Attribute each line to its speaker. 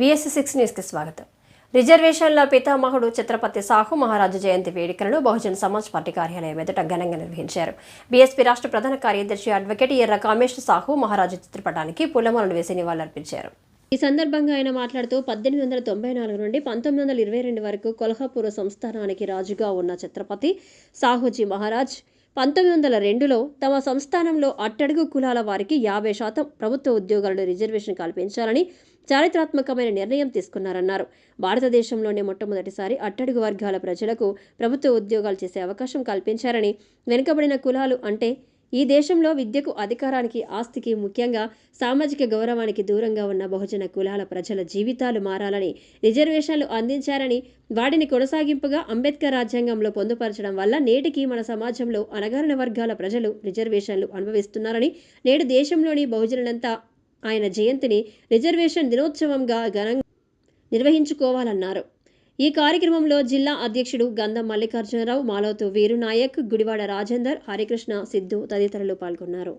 Speaker 1: VSC six న్యూస్కి స్వాగతం. రిజర్వేషన్ల పితామహుడు ఛత్రపతి సాహు మహారాజు జయంతి వేడుకలను బహుజన్ సమాజ్ పార్టీ కార్యాలయం ఎదుట ఘనంగా నిర్వహించారు. బీఎస్పీ రాష్ట్ర ప్రధాన కార్యదర్శి అడ్వకేట్ ఎర్ర కామేష్ సాహు మహారాజు చిత్రపటానికి పూలమాలలు వేసి నివాళులర్పించారు. ఈ సందర్భంగా ఆయన మాట్లాడుతూ పద్దెనిమిది వందల తొంభై నాలుగు నుండి పంతొమ్మిది వందల ఇరవై రెండు వరకు కొల్హాపూర్ సంస్థానానికి రాజుగా ఉన్న ఛత్రపతి సాహుజీ మహారాజ్ పంతొమ్మిది వందల రెండులో తమ సంస్థానంలో అట్టడుగు కులాల వారికి యాభై శాతం ప్రభుత్వ ఉద్యోగాలను రిజర్వేషన్ కల్పించాలని చారిత్రాత్మకమైన నిర్ణయం తీసుకున్నారన్నారు. భారతదేశంలోనే మొట్టమొదటిసారి అట్టడుగు వర్గాల ప్రజలకు ప్రభుత్వ ఉద్యోగాలు చేసే అవకాశం కల్పించారని వెనుకబడిన కులాలు అంటే ఈ దేశంలో విద్యకు అధికారానికి ఆస్తికి ముఖ్యంగా సామాజిక గౌరవానికి దూరంగా ఉన్న బహుజన కులాల ప్రజల జీవితాలు మారాలని రిజర్వేషన్లు అందించారని వాటిని కొనసాగింపుగా అంబేద్కర్ రాజ్యాంగంలో పొందుపరచడం వల్ల నేటికి మన సమాజంలో అణగారిన వర్గాల ప్రజలు రిజర్వేషన్లు అనుభవిస్తున్నారని నేడు దేశంలోని బహుజనులంతా ఆయన జయంతిని రిజర్వేషన్ దినోత్సవంగా ఘనంగా నిర్వహించుకోవాలన్నారు. ఈ కార్యక్రమంలో జిల్లా అధ్యక్షుడు గంధం మల్లికార్జునరావు మాలోతు వీరునాయక్ గుడివాడ రాజేందర్ హరికృష్ణ సిద్ధు తదితరులు పాల్గొన్నారు.